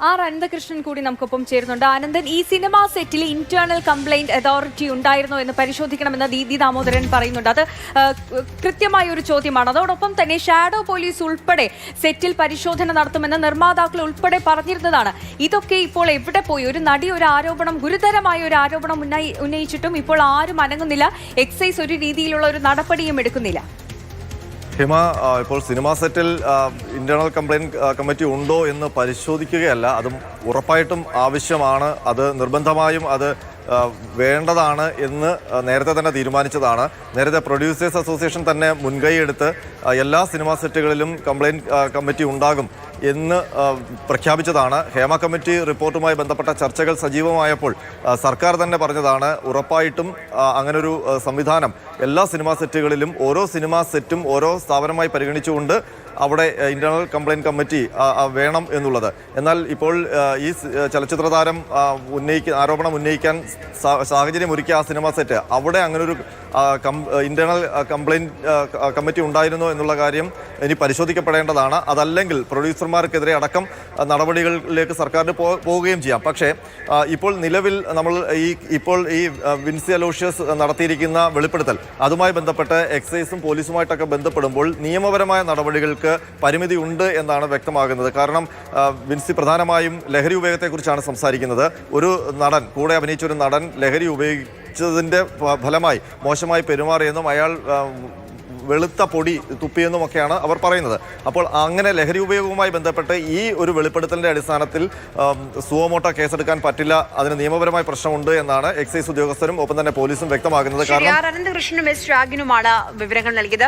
R Ananthakrishnan കൂടി നമുക്കൊപ്പം ചേരുന്നുണ്ട്. ആനന്ദൻ ഈ സിനിമ സെറ്റിൽ ഇന്റേണൽ കംപ്ലൈന്റ് അതോറിറ്റി ഉണ്ടായിരുന്നോ എന്ന് പരിശോധിക്കണമെന്ന് ദീദി ദാമോദരൻ പറയുന്നുണ്ട്. അത് കൃത്യമായ ഒരു ചോദ്യമാണ്. അതോടൊപ്പം തന്നെ ഷാഡോ പോലീസ് ഉൾപ്പെടെ സെറ്റിൽ പരിശോധന നടത്തുമെന്ന് നിർമ്മാതാക്കൾ ഉൾപ്പെടെ പറഞ്ഞിരുന്നതാണ്. ഇതൊക്കെ ഇപ്പോൾ എവിടെ പോയി? ഒരു നടി ഒരു ആരോപണം ഗുരുതരമായ ഒരു ആരോപണം ഉന്നയിച്ചിട്ടും ഇപ്പോൾ ആരും അനങ്ങുന്നില്ല. എക്സൈസ് ഒരു രീതിയിലുള്ള ഒരു നടപടിയും എടുക്കുന്നില്ല. ഹിമ ഇപ്പോൾ സിനിമാ സെറ്റിൽ ഇന്റേണൽ കംപ്ലൈന്റ് ആ, കമ്മിറ്റി ഉണ്ടോ എന്ന് പരിശോധിക്കുകയല്ല. അതും ഉറപ്പായിട്ടും ആവശ്യമാണ്. അത് നിർബന്ധമായും അത് വേണ്ടതാണ് എന്ന് നേരത്തെ തന്നെ തീരുമാനിച്ചതാണ്. നേരത്തെ പ്രൊഡ്യൂസേഴ്സ് അസോസിയേഷൻ തന്നെ മുൻകൈ എടുത്ത് ആ, എല്ലാ സിനിമാ സെറ്റുകളിലും കംപ്ലയിന്റ് കമ്മിറ്റി ഉണ്ടാകും എന്ന് പ്രഖ്യാപിച്ചതാണ്. ഹേമ കമ്മിറ്റി റിപ്പോർട്ടുമായി ബന്ധപ്പെട്ട ചർച്ചകൾ സജീവമായപ്പോൾ സർക്കാർ തന്നെ പറഞ്ഞതാണ് ഉറപ്പായിട്ടും അങ്ങനൊരു സംവിധാനം എല്ലാ സിനിമാ സെറ്റുകളിലും ഓരോ സിനിമാ സെറ്റും ഓരോ സ്ഥാപനമായി പരിഗണിച്ചുകൊണ്ട് അവിടെ ഇന്റേണൽ കംപ്ലൈന്റ് കമ്മിറ്റി വേണം എന്നുള്ളത്. എന്നാൽ ഇപ്പോൾ ഈ ചലച്ചിത്ര താരം ഉന്നയിക്ക ആരോപണം ഉന്നയിക്കാൻ സാഹചര്യം ഒരുക്കിയ ആ സിനിമാ സെറ്റ് അവിടെ അങ്ങനൊരു ഇന്റേണൽ കംപ്ലൈന്റ് കമ്മിറ്റി ഉണ്ടായിരുന്നോ എന്നുള്ള കാര്യം ഇനി പരിശോധിക്കപ്പെടേണ്ടതാണ്. അതല്ലെങ്കിൽ പ്രൊഡ്യൂസർമാർക്കെതിരെ അടക്കം നടപടികളിലേക്ക് സർക്കാരിന് പോവുകയും ചെയ്യാം. പക്ഷേ ഇപ്പോൾ നിലവിൽ നമ്മൾ ഈ ഇപ്പോൾ ഈ വിൻസി അലോഷ്യസ് നടത്തിയിരിക്കുന്ന വെളിപ്പെടുത്തൽ അതുമായി ബന്ധപ്പെട്ട് എക്സൈസും പോലീസുമായിട്ടൊക്കെ ബന്ധപ്പെടുമ്പോൾ നിയമപരമായ നടപടികൾക്ക് പരിമിതി ഉണ്ട് എന്നാണ് വ്യക്തമാകുന്നത്. കാരണം വിൻസി പ്രധാനമായും ലഹരി ഉപയോഗത്തെക്കുറിച്ചാണ് സംസാരിക്കുന്നത്. ഒരു നടൻ കൂടെ അഭിനയിച്ച ഒരു നടൻ ലഹരി ഉപയോഗിച്ചതിന്റെ ഫലമായി മോശമായി പെരുമാറിയെന്നും അയാൾ വെളുത്ത പൊടി തുപ്പിയെന്നുമൊക്കെയാണ് അവർ പറയുന്നത്. അപ്പോൾ അങ്ങനെ ലഹരി ഉപയോഗവുമായി ബന്ധപ്പെട്ട് ഈ ഒരു വെളിപ്പെടുത്തലിന്റെ അടിസ്ഥാനത്തിൽ സുവമോട്ട കേസെടുക്കാൻ പറ്റില്ല അതിന് നിയമപരമായ പ്രശ്നമുണ്ട് എന്നാണ് എക്സൈസ് ഉദ്യോഗസ്ഥരും ഒപ്പം തന്നെ പോലീസും വ്യക്തമാക്കുന്നത് കാരണം അനന്തകൃഷ്ണനും എസ് രാഗിനുമാണ് വിവരങ്ങൾ നൽകിയത്.